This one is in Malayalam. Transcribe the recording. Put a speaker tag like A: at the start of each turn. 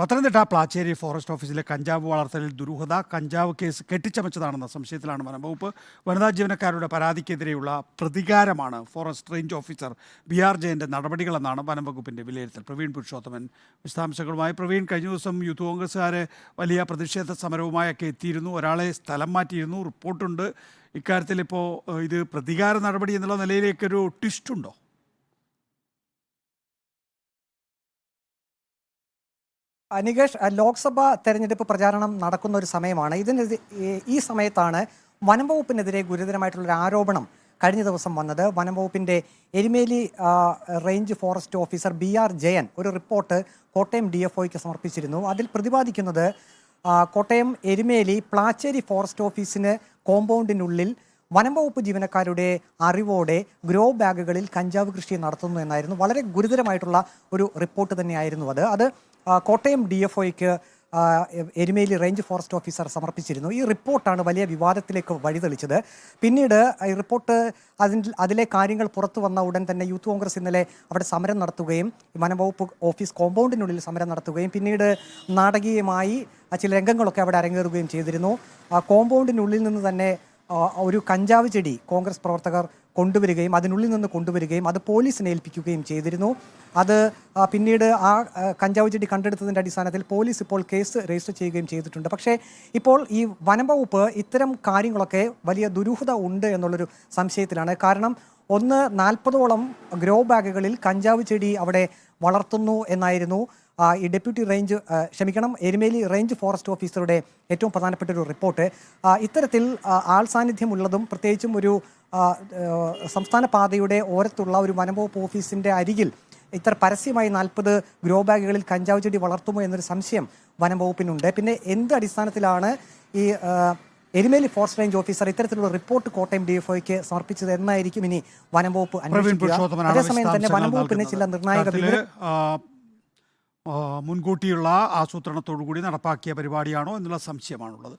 A: പത്തനംതിട്ട പ്ലാച്ചേരി ഫോറസ്റ്റ് ഓഫീസിലെ കഞ്ചാവ് വളർത്തലിൽ ദുരൂഹത കഞ്ചാവ് കേസ് കെട്ടിച്ചമച്ചതാണെന്ന സംശയത്തിലാണ് വനംവകുപ്പ് വനിതാ ജീവനക്കാരുടെ പരാതിക്കെതിരെയുള്ള പ്രതികാരമാണ് forest range officer B R ജയന്റെ നടപടികളെന്നാണ് വനംവകുപ്പിന്റെ വിലയിരുത്തൽ. പ്രവീൺ പുരുഷോത്തമൻ വിശദാംശങ്ങളുമായി. പ്രവീൺ കഴിഞ്ഞ ദിവസം യൂത്ത് കോൺഗ്രസ്സുകാരെ വലിയ പ്രതിഷേധ സമരവുമായൊക്കെ എത്തിയിരുന്നു. ഒരാളെ സ്ഥലം മാറ്റിയിരുന്നു. റിപ്പോർട്ടുണ്ട്. ഇക്കാര്യത്തിൽ ഇപ്പോൾ ഇത് പ്രതികാര നടപടി എന്നുള്ള നിലയിലേക്കൊരു ട്വിസ്റ്റ് ഉണ്ടോ?
B: അനികേഷ് ലോക്സഭാ തെരഞ്ഞെടുപ്പ് പ്രചാരണം നടക്കുന്ന ഒരു സമയമാണ്. ഇതിന് ഈ സമയത്താണ് വനം വകുപ്പിനെതിരെ ഗുരുതരമായിട്ടുള്ള ഒരു ആരോപണം കഴിഞ്ഞ ദിവസം വന്നത്. വനം വകുപ്പിന്റെ Erumeli range forest officer B R Jayan ഒരു റിപ്പോർട്ട് കോട്ടയം ഡി എഫ് ഒയ്ക്ക് സമർപ്പിച്ചിരുന്നു. അതിൽ പ്രതിപാദിക്കുന്നത് കോട്ടയം എരുമേലി പ്ലാച്ചേരി ഫോറസ്റ്റ് ഓഫീസിന് കോമ്പൗണ്ടിനുള്ളിൽ വനം വകുപ്പ് ജീവനക്കാരുടെ അറിവോടെ ഗ്രോ ബാഗുകളിൽ കഞ്ചാവ് കൃഷി നടത്തുന്നു എന്നായിരുന്നു. വളരെ ഗുരുതരമായിട്ടുള്ള ഒരു റിപ്പോർട്ട് തന്നെയായിരുന്നു അത്. അത് കോട്ടയം ഡി എഫ് ഒയ്ക്ക് എരുമേലി റേഞ്ച് ഫോറസ്റ്റ് ഓഫീസർ സമർപ്പിച്ചിരുന്നു. ഈ റിപ്പോർട്ടാണ് വലിയ വിവാദത്തിലേക്ക് വഴിതെളിച്ചത്. പിന്നീട് ഈ റിപ്പോർട്ട് അതിൽ അതിലെ കാര്യങ്ങൾ പുറത്തു വന്ന ഉടൻ തന്നെ യൂത്ത് കോൺഗ്രസ് ഇന്നലെ അവിടെ സമരം നടത്തുകയും വനംവകുപ്പ് ഓഫീസ് കോമ്പൗണ്ടിനുള്ളിൽ സമരം നടത്തുകയും പിന്നീട് നാടകീയമായി ചില രംഗങ്ങളൊക്കെ അവിടെ അരങ്ങേറുകയും ചെയ്തിരുന്നു. കോമ്പൗണ്ടിനുള്ളിൽ നിന്ന് തന്നെ ഒരു കഞ്ചാവ് ചെടി കോൺഗ്രസ് പ്രവർത്തകർ കൊണ്ടുവരികയും അതിനുള്ളിൽ നിന്ന് കൊണ്ടുവരികയും അത് പോലീസിനെ ഏൽപ്പിക്കുകയും ചെയ്തിരുന്നു. അത് പിന്നീട് ആ കഞ്ചാവ് ചെടി കണ്ടെടുത്തതിന്റെ അടിസ്ഥാനത്തിൽ പോലീസ് ഇപ്പോൾ കേസ് രജിസ്റ്റർ ചെയ്യുകയും ചെയ്തിട്ടുണ്ട്. പക്ഷേ ഇപ്പോൾ ഈ വനംവകുപ്പ് ഇത്തരം കാര്യങ്ങളൊക്കെ വലിയ ദുരൂഹത ഉണ്ട് എന്നുള്ളൊരു സംശയത്തിലാണ്. കാരണം ഒന്ന് നാൽപ്പതോളം ഗ്രോ ബാഗുകളിൽ കഞ്ചാവ് ചെടി അവിടെ വളർത്തുന്നു എന്നായിരുന്നു. ഈ ഡെപ്യൂട്ടി റേഞ്ച് ക്ഷമിക്കണം എരുമേലി റേഞ്ച് ഫോറസ്റ്റ് ഓഫീസറുടെ ഏറ്റവും പ്രധാനപ്പെട്ട ഒരു റിപ്പോർട്ട്. ഇത്തരത്തിൽ ആൾ സാന്നിധ്യമുള്ളതും പ്രത്യേകിച്ചും ഒരു സംസ്ഥാന പാതയുടെ ഓരത്തുള്ള ഒരു വനംവകുപ്പ് ഓഫീസിന്റെ അരികിൽ ഇത്ര പരസ്യമായി നാൽപ്പത് ഗ്രോ ബാഗുകളിൽ കഞ്ചാവ് ചെടി വളർത്തുമോ എന്നൊരു സംശയം വനംവകുപ്പിനുണ്ട്. പിന്നെ എന്ത് അടിസ്ഥാനത്തിലാണ് ഈ എരുമേലി ഫോറസ്റ്റ് റേഞ്ച് ഓഫീസർ ഇത്തരത്തിലുള്ള റിപ്പോർട്ട് കോട്ടയം ഡി എഫ് ഒക്ക് സമർപ്പിച്ചത് എന്നായിരിക്കും ഇനി
A: വനംവകുപ്പ്
B: അതേസമയം തന്നെ വനംവകുപ്പിന് ചില നിർണായക
A: നൽകുന്നത്.
B: വിവര
A: കാര്യത്തിൽ, ആ, ആ, മുൻകൂട്ടിയുള്ള ആസൂത്രണത്തോടു കൂടി നടപ്പാക്കിയ പരിപാടിയാണോ എന്നുള്ള സംശയമാണുള്ളത്.